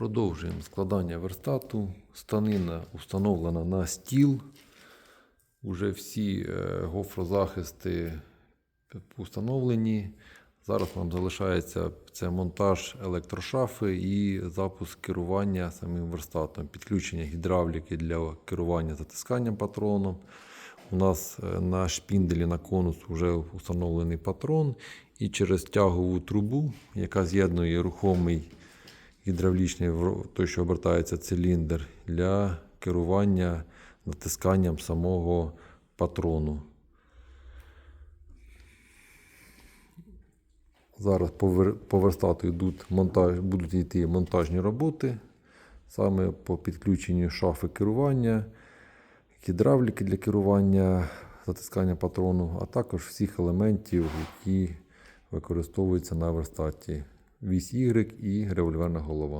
Продовжуємо складання верстату. Станина установлена на стіл. Уже всі е, гофрозахисти установлені. Зараз нам залишається це монтаж електрошафи і запуск керування самим верстатом, підключення гідравліки для керування затисканням патроном. У нас е, на шпінделі на конус вже встановлений патрон, і через тягову трубу, яка з'єднує рухомий гідравлічний, той, що обертається циліндр, для керування натисканням самого патрону. Зараз по верстату йдуть монтаж, будуть йти монтажні роботи, саме по підключенню шафи керування, гідравліки для керування затискання патрону, а також всіх елементів, які використовуються на верстаті. Вісь Y і револьверна голова.